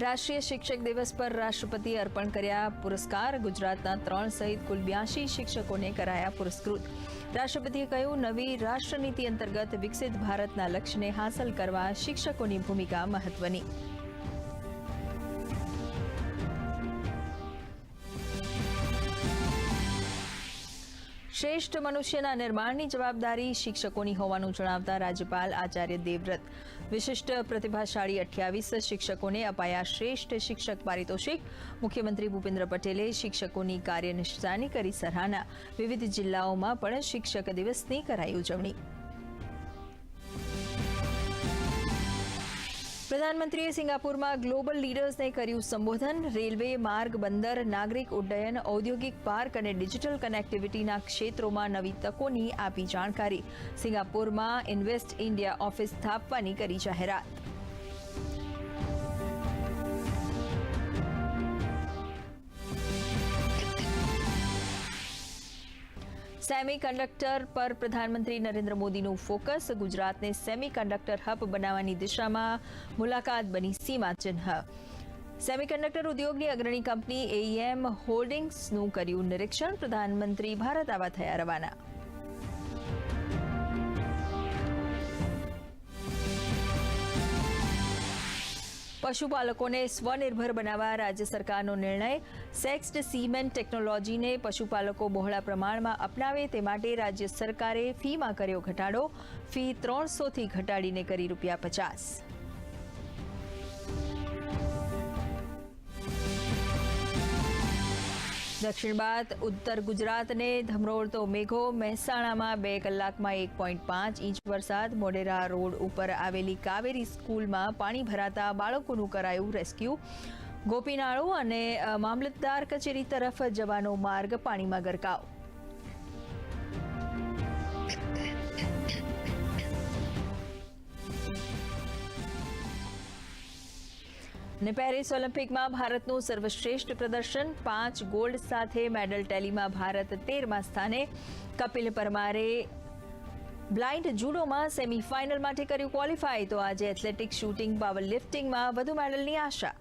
રાષ્ટ્રીય શિક્ષક દિવસ પર રાષ્ટ્રપતિ અર્પણ કર્યા પુરસ્કાર. ગુજરાતના ત્રણ સહિત કુલ બ્યાસી શિક્ષકોને કરાયા પુરસ્કૃત. રાષ્ટ્રપતિએ કહ્યું, નવી રાષ્ટ્રનીતિ અંતર્ગત વિકસિત ભારતના લક્ષ્યને હાંસલ કરવા શિક્ષકોની ભૂમિકા મહત્વની. શ્રેષ્ઠ મનુષ્યના નિર્માણની જવાબદારી શિક્ષકોની હોવાનું જણાવતા રાજ્યપાલ આચાર્ય દેવવ્રત. વિશિષ્ટ પ્રતિભાશાળી અઠ્યાવીસ શિક્ષકોને અપાયા શ્રેષ્ઠ શિક્ષક પારિતોષિક. મુખ્યમંત્રી ભૂપેન્દ્ર પટેલે શિક્ષકોની કાર્યનિષ્ઠાની કરી સરાહના. વિવિધ જિલ્લાઓમાં પણ શિક્ષક દિવસની કરાઈ ઉજવણી. પ્રધાનમંત્રીએ સિંગાપુરમાં ગ્લોબલ લીડર્સને કર્યું સંબોધન. રેલવે, માર્ગ, બંદર, નાગરિક ઉડ્ડયન, ઔદ્યોગિક પાર્ક અને ડિજિટલ કનેક્ટિવિટીના ક્ષેત્રોમાં નવી તકોની આપી જાણકારી. સિંગાપુરમાં ઇન્વેસ્ટ ઇન્ડિયા ઓફિસ સ્થાપવાની કરી જાહેરાત. સેમી કંડક્ટર પર પ્રધાનમંત્રી નરેન્દ્ર મોદીનું ફોકસ ગુજરાતને સેમી કંડક્ટર હબ બનાવવાની દિશામાં મુલાકાત બની સીમાચિહ્ન સેમિકન્ડક્ટર ઉદ્યોગની અગ્રણી કંપની એઈએમ હોલ્ડિંગ્સનું કર્યું નિરીક્ષણ. પ્રધાનમંત્રી ભારત આવા થયા રવાના. પશુપાલકોને સ્વનિર્ભર બનાવવા રાજ્ય સરકારનો નિર્ણય. સેક્સ્ડ સીમેન ટેકનોલોજીને પશુપાલકો બહોળા પ્રમાણમાં અપનાવે તે માટે રાજ્ય સરકારે ફીમાં કર્યો ઘટાડો. ફી ત્રણસોથી ઘટાડીને કરી રૂપિયા પચાસ. દક્ષિણ બાદ ઉત્તર ગુજરાતને ધમરોળતો મેઘો. મહેસાણામાં બે કલાકમાં એક પોઈન્ટ પાંચ ઇંચ વરસાદ. મોડેરા રોડ ઉપર આવેલી કાવેરી સ્કૂલમાં પાણી ભરાતા બાળકોનું કરાયું રેસ્ક્યુ. ગોપીનાળુ અને મામલતદાર કચેરી તરફ જવાનો માર્ગ પાણીમાં ગરકાવ. ને પેરિસ ઓલિમ્પિકમાં ભારતનું સર્વશ્રેષ્ઠ પ્રદર્શન, પાંચ ગોલ્ડ સાથે મેડલ ટેલીમાં ભારત તેરમા સ્થાને. કપિલ પરમારે બ્લાઇન્ડ જુડોમાં સેમીફાઇનલ માટે કર્યું ક્વોલિફાય, તો આજે એથ્લેટિક શૂટિંગ પાવર લિફ્ટિંગમાં વધુ મેડલની આશા.